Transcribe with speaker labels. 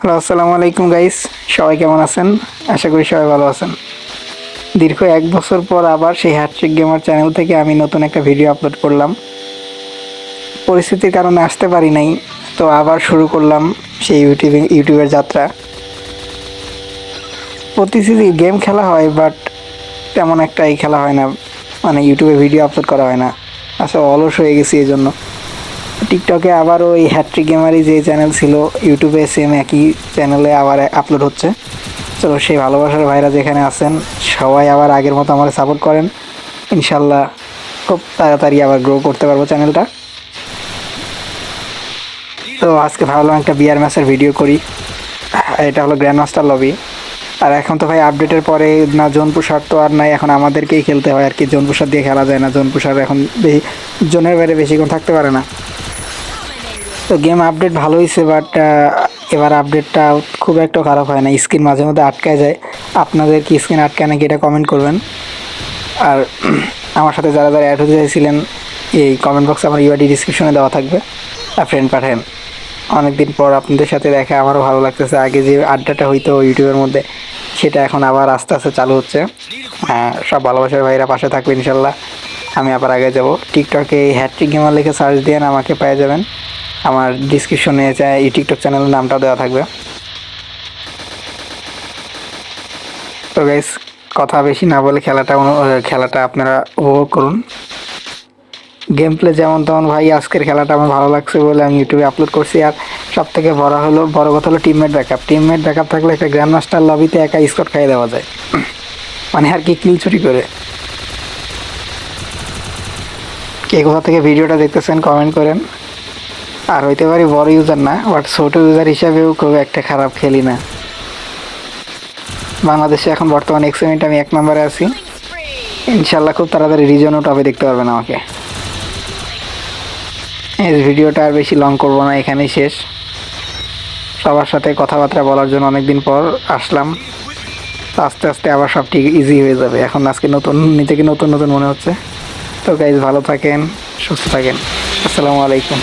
Speaker 1: Hello, আসসালামু আলাইকুম guys সবাই কেমন আছেন? আশা করি সবাই ভালো আছেন। দীর্ঘ এক বছর পর আবার সেই হ্যাট্রিক গেমার চ্যানেল থেকে আমি নতুন একটা ভিডিও আপলোড করলাম। পরিস্থিতির কারণে আসতে পারি নাই, তো আবার শুরু করলাম সেই ইউটিউবে ইউটিউবের যাত্রা। প্রতিদিন গেম খেলা হয় বাট তেমন একটাই খেলা হয় না। মানে ইউটিউবে ভিডিও আপলোড করা হয় না। আসলে অলস হয়ে গেছি এই জন্য টিকটকে আবার ওই হ্যাট্রিক গেমারই যে চ্যানেল ছিল, ইউটিউবে সেম একই চ্যানেলে আবার আপলোড হচ্ছে। চলো, সেই ভালোবাসার ভাইরা যেখানে আছেন, সবাই আবার আগের মতো আমার সাপোর্ট করেন। ইনশাল্লাহ খুব তাড়াতাড়ি আবার গ্রো করতে পারব চ্যানেলটা তো আজকে ভাবলাম একটা বিয়ার ম্যাচের ভিডিও করি। এটা হলো গ্র্যান্ড মাস্টার লবি আর এখন তো ভাই আপডেটের পরে না জোন পুষার তো আর নাই, এখন আমাদেরকেই খেলতে হয়। আর কি জোন পুষার দিয়ে খেলা যায় না। জোন পুষার এখন বেশি জোনের বাইরে বেশিক্ষণ থাকতে পারে না। তো গেম আপডেট ভালো হয়েছে বাট এবার আপডেটটা খুব একটা খারাপ হয় না। স্ক্রিন মাঝে মধ্যে আটকায় যায়। আপনাদের কি স্ক্রিন আটকায় নাকি এটা কমেন্ট করবেন। আর আমার সাথে যারা যারা অ্যাড হতে চাইছিলেন, এই কমেন্ট বক্সে আমার ইউআইডি ডিসক্রিপশনে দেওয়া থাকবে। আর ফ্রেন্ড পাঠান অনেকদিন পর আপনাদের সাথে দেখা, আমারও ভালো লাগতেছে। আগে যে আড্ডাটা হইতো ইউটিউবের মধ্যে, সেটা এখন আবার আস্তে আস্তে চালু হচ্ছে। হ্যাঁ সব ভালোবাসার ভাইরা পাশে থাকবে ইনশাল্লাহ। আমি আবার আগে যাব। টিকটকে এই হ্যাট্রিক গেমার লিখে সার্চ দিয়ে আমাকে পেয়ে যাবেন। আমার ডিসক্রিপশনে এই টিকটক চ্যানেলের নামটা দেওয়া থাকবে। তো গাইস কথা বেশি না বলে খেলাটা খেলাটা আপনারা উপভোগ করুন। গেম প্লে যেমন তেমন ভাই, আজকের খেলাটা আমার ভালো লাগছে বলে আমি ইউটিউবে আপলোড করছি। আর সব থেকে বড় হলো বড় কথা হলো টিমমেট ব্যাকআপ টিমমেট ব্যাকআপ থাকলে একটা গ্র্যান্ড মাস্টার লবিতে একা স্কট খাইয়ে দেওয়া যায়। মানে আর কি কিল চুরি করে। কে কোথা থেকে ভিডিওটা দেখতেছেন কমেন্ট করেন। আর হইতে পারি বড় ইউজার না বাট ছোট ইউজার হিসাবেও খুব একটা খারাপ খেলি না। বাংলাদেশে এখন বর্তমানে এক্সিমেন্ট আমি এক নম্বরে আছি। ইনশাল্লাহ খুব তাড়াতাড়ি রিজনও টপে দেখতে পারবেন আমাকে। এই ভিডিওটা আর বেশি লং করব না, এখানেই শেষ। সবার সাথে কথাবার্তা বলার জন্য অনেকদিন পর আসলাম। আস্তে আস্তে আবার সব ঠিক ইজি হয়ে যাবে। এখন আজকে নতুন, নিজেকে নতুন নতুন মনে হচ্ছে। তো গাইজ ভালো থাকেন, সুস্থ থাকেন। আসসালামু আলাইকুম।